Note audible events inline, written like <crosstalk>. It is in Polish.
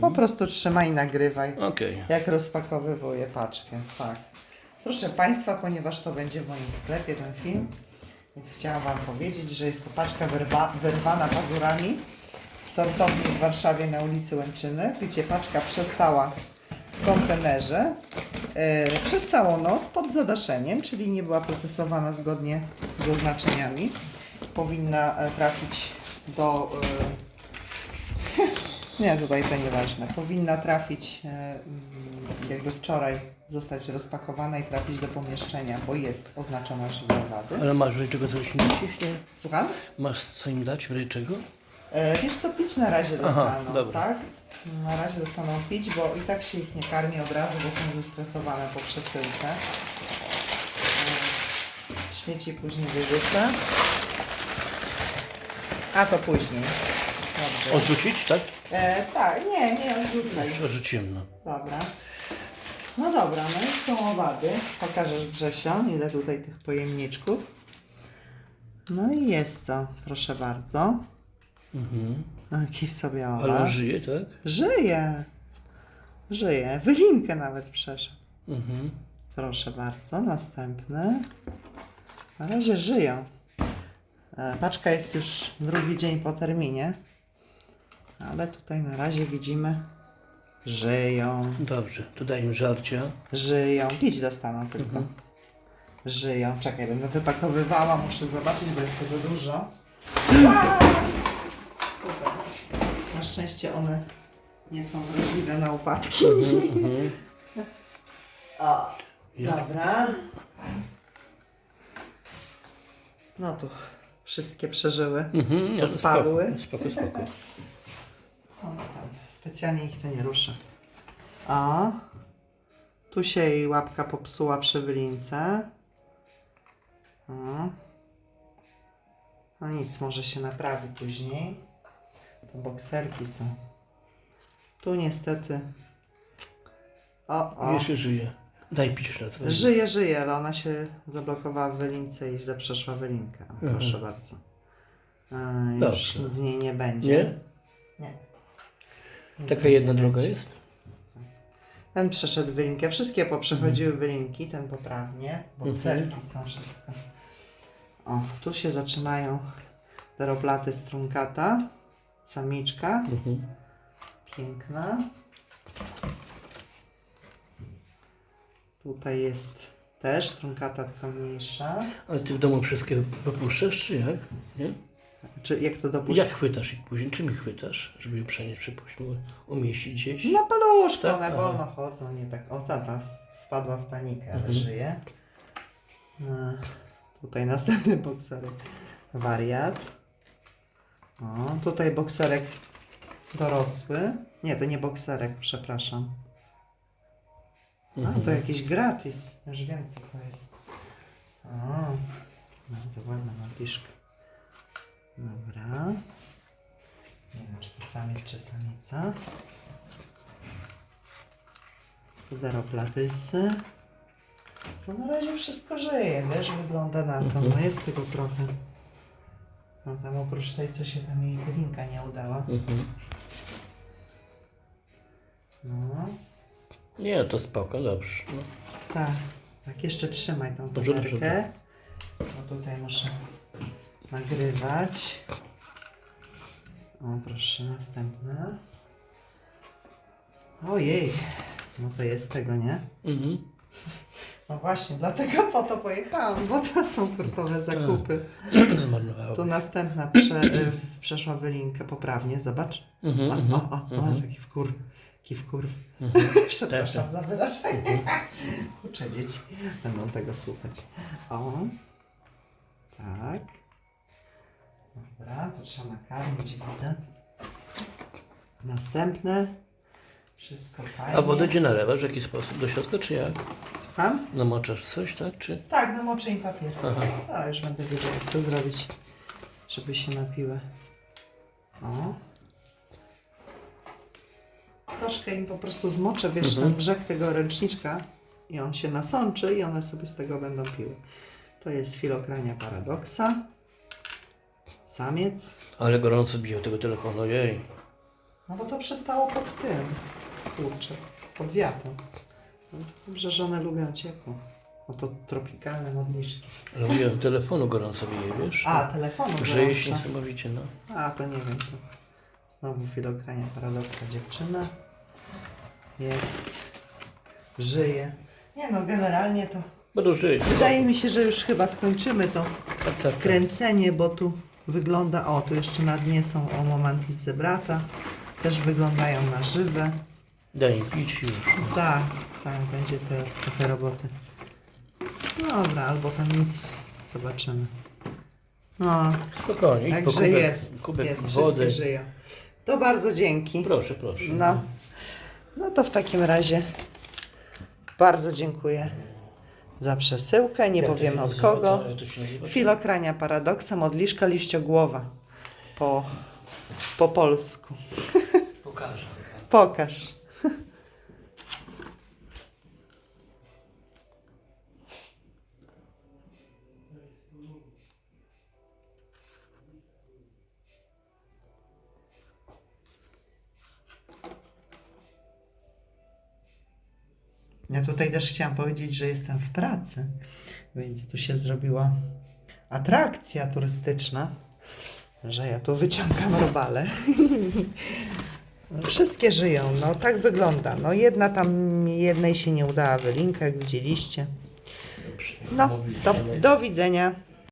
Po prostu trzymaj i nagrywaj. Okej. Jak rozpakowywuję paczkę, tak. Proszę Państwa, ponieważ to będzie w moim sklepie ten film, więc chciałam Wam powiedzieć, że jest to paczka wyrwa, wyrwana pazurami z sortowni w Warszawie na ulicy Łęczyny, gdzie paczka przestała w kontenerze e, przez całą noc pod zadaszeniem, czyli nie była procesowana zgodnie z oznaczeniami. Powinna e, trafić do... E, nie, tutaj to nieważne. Powinna trafić e, mm, jakby wczoraj zostać rozpakowana i trafić do pomieszczenia, bo jest oznaczona źródło wady. Ale masz czego coś? Nie? Słucham? Masz co im dać w czego? E, wiesz co, pić na razie Aha, dostaną, dobra. tak? Na razie dostaną pić, bo i tak się ich nie karmi od razu, bo są zestresowane po przesyłce. E, śmieci później wyrzucę. A to później. Dobrze. Odrzucić, tak? E, tak, nie, nie odrzucaj. Już odrzuciłem, no. Dobra. No dobra, no i są owady. Pokażesz Grzesio, ile tutaj tych pojemniczków. No i jest to, proszę bardzo. Mhm. No, jakiś sobie Ale owad. on żyje, tak? Żyje. Żyje. Wylinkę nawet przeszedł. Mhm. Proszę bardzo, następny. Na razie żyją. E, Paczka jest już drugi dzień po terminie. Ale tutaj na razie widzimy, żyją. Dobrze, to daj im żarcia. Żyją. Pić dostaną tylko. Żyją. Czekaj, będę wypakowywała. Muszę zobaczyć, bo jest tego dużo. Super. Na szczęście one nie są wrażliwe na upadki. Mhm. O, dobra. No tu wszystkie przeżyły. Mhm. Co spadły? Spoko, spoko. spoko. Specjalnie ich to nie ruszę. O, tu się jej łapka popsuła przy wylince. O. No nic, może się naprawi później. To bokserki są. Tu niestety. O, o. Jeszcze żyje. Daj pić jeszcze raz. Żyje, żyje, ale ona się zablokowała w wylince i źle przeszła wylinkę. O, Mhm. Proszę bardzo. A, już Dobrze. nic z niej nie będzie. Nie? Nie. Taka jedna droga jest? Ten przeszedł wylinkę. Wszystkie poprzechodziły wylinki, ten poprawnie. Bokserki są wszystko. O, tu się zaczynają deroplaty strunkata. Samiczka. Mhm. Piękna. Tutaj jest też trunkata tylko mniejsza. Ale ty w domu wszystkie wypuszczasz, czy jak? Nie? Czy jak to dopuszcza? Jak chwytasz ich później? Czym ich chwytasz? Żeby je przenieść, przypuśćmy, umieścić gdzieś? Na paluszko, Tak? one Aha. wolno chodzą, nie tak. O, tata wpadła w panikę, ale Mhm. żyje. No, tutaj następny bokserek. Wariat. O, tutaj bokserek dorosły. Nie, to nie bokserek, przepraszam. A, Mhm. to jakiś gratis. Już wiem, co to jest. O, bardzo ładna napiszka. Dobra. Nie wiem, czy to samiec, czy samica. Deroplatysy. No na razie wszystko żyje, wiesz, wygląda na to. No jest tego trochę. No tam oprócz tej, co się tam jej wylinka nie udała. Mhm. No. Nie, to spoko, dobrze. No. Tak, tak, jeszcze trzymaj tą Dobrze. Bo tutaj muszę nagrywać. O, proszę, następna. Ojej, no to jest tego, nie? Mhm. No właśnie, dlatego po to pojechałam, bo to są kurtowe zakupy. <clears throat> Zmarnowało. Tu następna prze, y, przeszła wylinkę poprawnie, zobacz. Mhm, O, mhm. o, o, taki wkur, wkurw. Mhm. <laughs> Przepraszam Tak, za wyrażenie. Uczę dzieci, będą tego słuchać. O, tak. Dobra, to trzeba nakarmić, widzę. Następne. Wszystko fajnie. A wodę gdzie nalewasz? W jaki sposób? Do środka, czy jak? Słucham? Namoczasz coś, tak? Czy? Tak, namoczę im papier. Aha. A, już będę wiedział, jak to zrobić, żeby się napiły. O. Troszkę im po prostu zmoczę, wiesz, Mhm. ten brzeg tego ręczniczka i on się nasączy i one sobie z tego będą piły. To jest filokrania paradoksa. Samiec. Ale gorąco biją tego telefonu, jej. No bo to przestało pod tym. Kurczę, pod wiatrem. No, Dobrze, że one lubią ciepło. Bo to tropikalne modliszki. Ale mówię, telefonu gorąco wieje, wiesz? A, telefonu Grzeje się niesamowicie, no. A, to nie wiem. To znowu chwilę ogrania paradoksa dziewczyna. Jest. Żyje. Nie no, generalnie to... Będą żyć. Wydaje mi się, że już chyba skończymy to Tak, tak, tak. kręcenie, bo tu wygląda... O, tu jeszcze na dnie są o Momentis zebrata. Też wyglądają na żywe. Daj pić już. Tak, tak, będzie teraz trochę roboty. Dobra, albo tam nic. Zobaczymy. No, Spokojnie, idź po także kubek, jest. kubek jest, wody. wszystkie żyją. To bardzo dzięki. Proszę, proszę. No, no to w takim razie bardzo dziękuję za przesyłkę. Nie Jak to powiemy się od nazywa? kogo. To- jak to się nazywa? Filokrania paradoksa, modliszka liściogłowa. Po, po polsku. Pokażę. Pokaż. Ja tutaj też chciałam powiedzieć, że jestem w pracy, więc tu się zrobiła atrakcja turystyczna, że ja tu wyciągam robale. <laughs> Wszystkie żyją, no tak wygląda. No jedna tam, jednej się nie udała wylinka, jak widzieliście. No, do widzenia.